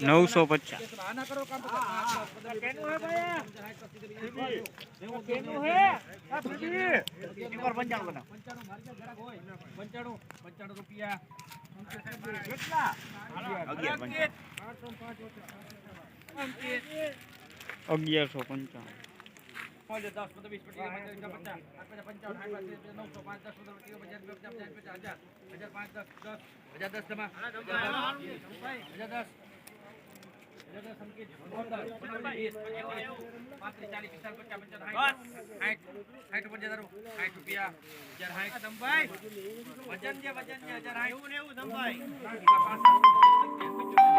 નવસો પચાસ અગિયારસો પંચાવન જી વીસ એક હજાર નેવું પંચાણું બારસો પાંચ નવસો પાંચ થઈ ગયા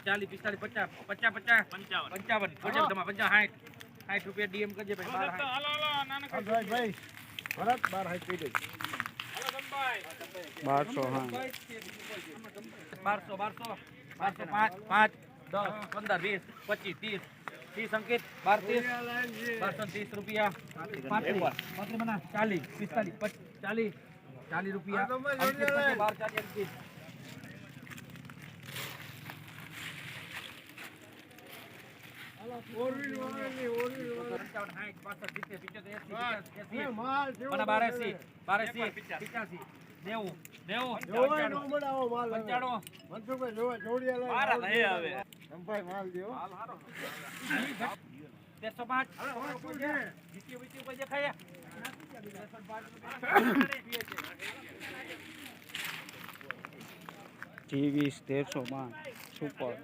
ચાલીસ પિસ્તાલીસ પચાસ પચાસ પચાસ પંચાવન પંચાવન સાઠ સાઠ રૂપિયા ડીએમ કરજે ભાઈ બાર બારસો બારસો બારસો બારસો પાંચ પાંચ દસ પંદર વીસ પચીસ ત્રીસ ત્રીસ અંકિત બાર ત્રીસ બારસો ત્રીસ રૂપિયા પાંત્રીસ બના ચાલીસ પિસ્તાલીસ ચાલીસ ચાલીસ રૂપિયા. બાર ચાલીસ અંકિત. બારેસી બારેસી પિચાસી. નેવું નેવું. પંચાણું. મનસુખભાઈ જોવા જોડિયા લઈ મારા આવો. નહીં આવે. સંભાઈ માલ દ્યો. તેરસો પાંચ. જીતી બીતી કોઈ દેખાય. જી તેરસો માં સુપર.